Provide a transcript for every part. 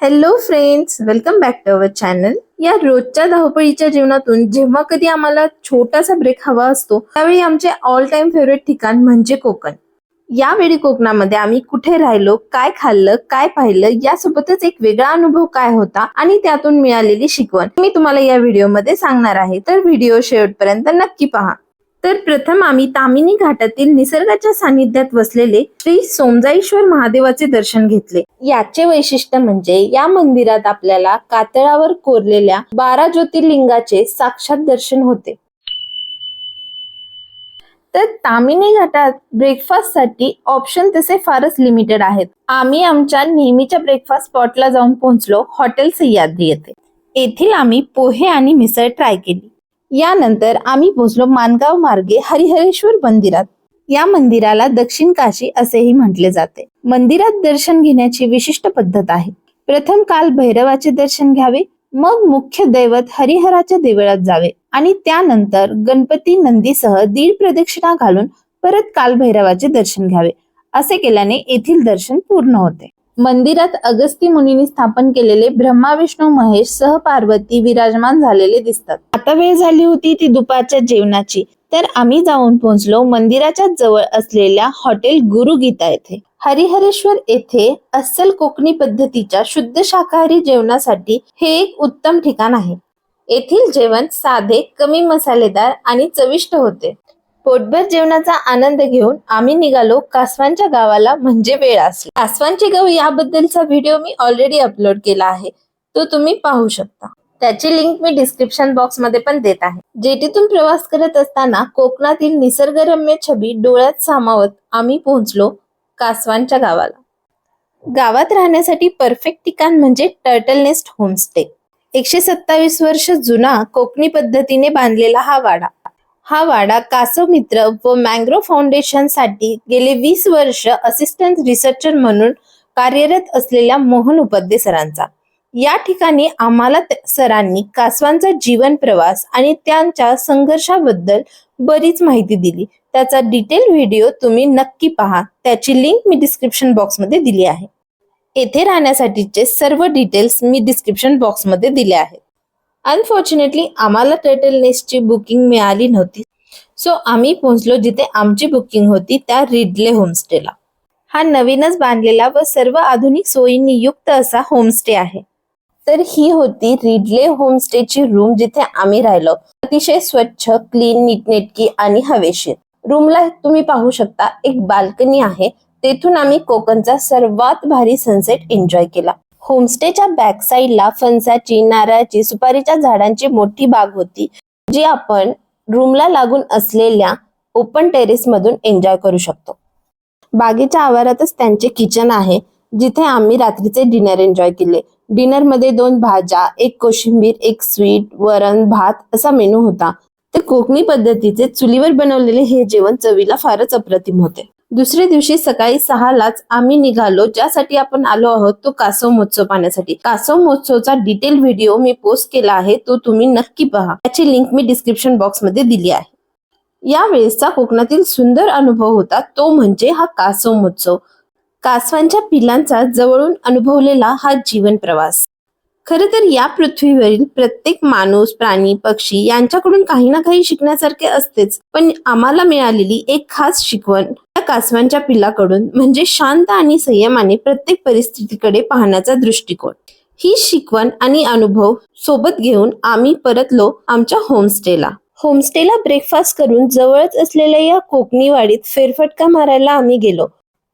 Hello friends welcome back to our channel या रोजच्या धावपळीच्या जीवनातून जेव्हा कधी आम्हाला छोटासा ब्रेक हवा असतो त्यावेळी आमचे ऑल टाइम फेवरेट ठिकाण म्हणजे कोकण. यावेळी कोकणामध्ये आम्ही कुठे राहिलो काय खाल्लं काय पाहिलं यासोबतच एक वेगळा अनुभव काय होता आणि त्यातून मिळालेली शिकवण मी तुम्हाला या व्हिडिओमध्ये सांगणार आहे. तर व्हिडिओ शेवटपर्यंत नक्की पहा. तर प्रथम आम्ही तामिनी घाटातील निसर्गाच्या सानिध्यात वसलेले श्री सोमजाईश्वर महादेवाचे दर्शन घेतले. याचे वैशिष्ट्य म्हणजे या मंदिरात आपल्याला कातळावर कोरलेल्या बारा ज्योतिर्लिंगाचे साक्षात दर्शन होते. तर तामिनी घाटात ब्रेकफास्टसाठी ऑप्शन तसे फारच लिमिटेड आहेत. आम्ही आमच्या नेहमीच्या ब्रेकफास्ट स्पॉटला जाऊन पोहोचलो हॉटेल सह्याद्री येथे. येथील आम्ही पोहे आणि मिसळ ट्राय केली. यानंतर आम्ही पोहोचलो मानगाव मार्गे हरिहरेश्वर मंदिरात. या मंदिराला दक्षिण काशी असेही म्हटले जाते. मंदिरात दर्शन घेण्याची विशिष्ट पद्धत आहे. प्रथम काल भैरवाचे दर्शन घ्यावे मग मुख्य दैवत हरिहराच्या देवळात जावे आणि त्यानंतर गणपती नंदीसह दीड प्रदक्षिणा घालून परत काल भैरवाचे दर्शन घ्यावे असे केल्याने येथील दर्शन पूर्ण होते. मंदिरात अगस्ती मुनींनी स्थापन केलेले ब्रह्मा विष्णू महेश सह पार्वती विराजमान झालेले दिसतात. आता वेळ झाली होती ती दुपारच्या जेवणाची. तर आम्ही जाऊन पोहोचलो मंदिराच्या जवळ असलेल्या हॉटेल गुरु गीता येथे. हरिहरेश्वर येथे अस्सल कोकणी पद्धतीच्या शुद्ध शाकाहारी जेवणासाठी हे एक उत्तम ठिकाण आहे. येथील जेवण साधे कमी मसालेदार आणि चविष्ट होते. पोटभर जेवणाचा आनंद घेऊन आम्ही निघालो कासवांच्या गावाला म्हणजे वेळ असली. कासवांचे गाव याबद्दलचा व्हिडिओ मी ऑलरेडी अपलोड केला आहे. तो तुम्ही पाहू शकता. त्याची लिंक मी डिस्क्रिप्शन बॉक्समध्ये पण देत आहे. जेटीतून प्रवास करत असताना कोकणातील निसर्गरम्य छबी डोळ्यात सामावत आम्ही पोहोचलो कासवांच्या गावाला. गावात राहण्यासाठी परफेक्ट ठिकाण म्हणजे टर्टल नेस्ट होमस्टे एकशे सत्तावीस वर्ष जुना कोकणी पद्धतीने बांधलेला हा वाडा. हा वाडा कासव मित्र व मँग्रो फाउंडेशनसाठी गेले वीस वर्ष असिस्टंट रिसर्चर म्हणून कार्यरत असलेल्या मोहन उपाध्ये सरांचा. या ठिकाणी आम्हाला सरांनी कासवांचा जीवन प्रवास आणि त्यांच्या संघर्षाबद्दल बरीच माहिती दिली. त्याचा डिटेल व्हिडिओ तुम्ही नक्की पहा. त्याची लिंक मी डिस्क्रिप्शन बॉक्समध्ये दिली आहे. येथे राहण्यासाठीचे सर्व डिटेल्स मी डिस्क्रिप्शन बॉक्समध्ये दिले आहेत. अनफॉर्च्युनेटली आम्हाला टर्टल नेस्टची बुकिंग मिळाली नव्हती. सो आम्ही पोहोचलो जिथे आमची बुकिंग होती त्या रिडले होमस्टेला हा नवीनच बांधलेला व सर्व आधुनिक सोयींनी युक्त असा होमस्टे आहे. तर ही होती रिडले होमस्टेची रूम जिथे आम्ही राहिलो. अतिशय स्वच्छ क्लीन नीटनेटकी आणि हवेशीर. रूमला तुम्ही पाहू शकता एक बाल्कनी आहे. तेथून आम्ही कोकणचा सर्वात भारी सनसेट एन्जॉय केला. होमस्टेच्या बॅक साईडला फणसाची नारळाची सुपारीच्या झाडांची मोठी बाग होती जी आपण रूमला लागून असलेल्या ओपन टेरेस मधून एन्जॉय करू शकतो. बागेच्या आवारातच त्यांचे किचन आहे जिथे आम्ही रात्रीचे डिनर एन्जॉय केले. डिनरमध्ये दोन भाज्या एक कोशिंबीर एक स्वीट वरण भात असा मेनू होता. ते कोकणी पद्धतीचे चुलीवर बनवलेले हे जेवण चवीला फारच अप्रतिम होते. दुसऱ्या दिवशी सकाळी सहालाच आम्ही निघालो ज्यासाठी आपण आलो आहोत तो कासव महोत्सव पाहण्यासाठी. कासव महोत्सवचा डिटेल व्हिडिओ मी पोस्ट केला आहे तो तुम्ही नक्की पहा. त्याची लिंक मी डिस्क्रिप्शन बॉक्समध्ये दिली आहे. यावेळेसचा कोकणातील सुंदर अनुभव होता तो म्हणजे हा कासव महोत्सव. कासवांच्या पिलांचा जवळून अनुभवलेला हा जीवन प्रवास. खर तर या पृथ्वीवरील प्रत्येक माणूस प्राणी पक्षी यांच्याकडून काही ना काही शिकण्यासारखे असतेच पण आम्हाला मिळालेली एक खास शिकवण कासवांच्या पिलाकडून म्हणजे शांत आणि संयमाने प्रत्येक परिस्थितीकडे पाहण्याचा दृष्टिकोन. ही शिकवण आणि अनुभव सोबत घेऊन आम्ही परतलो आमच्या होमस्टेला. होमस्टेला ब्रेकफास्ट करून जवळच असलेल्या या कोकणी वाडीत फेरफटका मारायला आम्ही गेलो.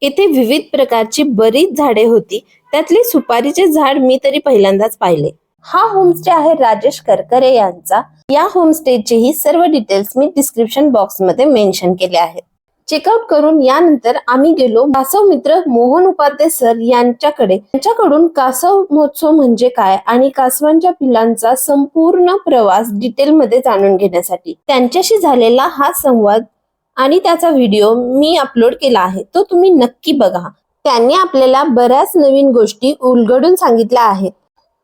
येथे विविध प्रकारची बरीच झाडे होती. त्यातले सुपारीचे झाड मी तरी पहिल्यांदाच पाहिले. हा होमस्टे आहे राजेश करकरे यांचा. या होमस्टेचेही सर्व डिटेल्स मी डिस्क्रिप्शन बॉक्समध्ये मेन्शन केले आहेत. चेकआउट करून यानंतर आम्ही गेलो कासव मित्र मोहन उपाध्ये सर यांच्याकडे. त्यांच्याकडून कासव महोत्सव म्हणजे काय आणि कासवांच्या पिलांचा संपूर्ण प्रवास डिटेलमध्ये जाणून घेण्यासाठी. त्यांच्याशी झालेला हा संवाद आणि त्याचा व्हिडिओ मी अपलोड केला आहे. तो तुम्ही नक्की बघा. त्यांनी आपल्याला बऱ्याच नवीन गोष्टी उलगडून सांगितल्या आहेत.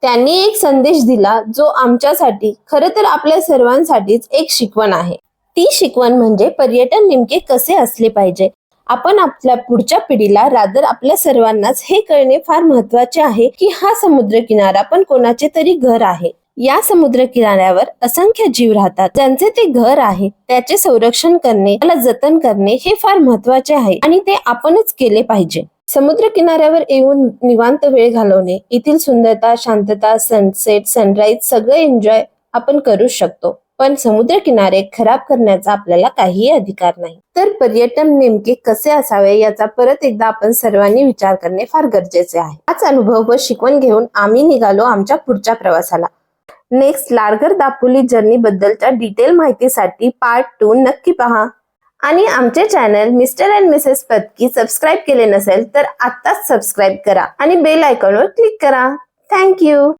त्यांनी एक संदेश दिला जो आमच्यासाठी खरं तर आपल्या सर्वांसाठीच एक शिकवण आहे. ती शिकवण म्हणजे पर्यटन नेमके कसे असले पाहिजे? आपण आपल्या पुढच्या पिढीला रादर आपल्या सर्वांनाच हे कळणे फार महत्त्वाचे आहे की हा समुद्र किनारा पण कोणाचे तरी घर आहे. या समुद्र किनाऱ्यावर असंख्य जीव राहतात. ज्यांचे ते घर आहे त्याचे संरक्षण करणे त्याला जतन करणे हे फार महत्त्वाचे आहे आणि ते आपणच केले पाहिजे. समुद्र किनाऱ्यावर येऊन निवांत वेळ घालवणे येथील सुंदरता शांतता सनसेट सनराईज सगळं एन्जॉय आपण करू शकतो. पण समुद्र किनारे खराब करण्याचा आपल्याला काहीही अधिकार नाही. तर पर्यटन नेमके कसे असावे याचा परत एकदा आपण सर्वांनी विचार करणे फार गरजेचे आहे. हाच अनुभव व शिकवण घेऊन आम्ही निघालो आमच्या पुढच्या प्रवासाला. नेक्स्ट लारगर दापोली जर्नी बद्दलच्या डिटेल माहितीसाठी पार्ट टू नक्की पहा. आणि आमचे channel mister and missus Patki subscribe केले नसेल तर आत्ताच सबस्क्राईब करा आणि बेल आयकॉनवर क्लिक करा. थँक्यू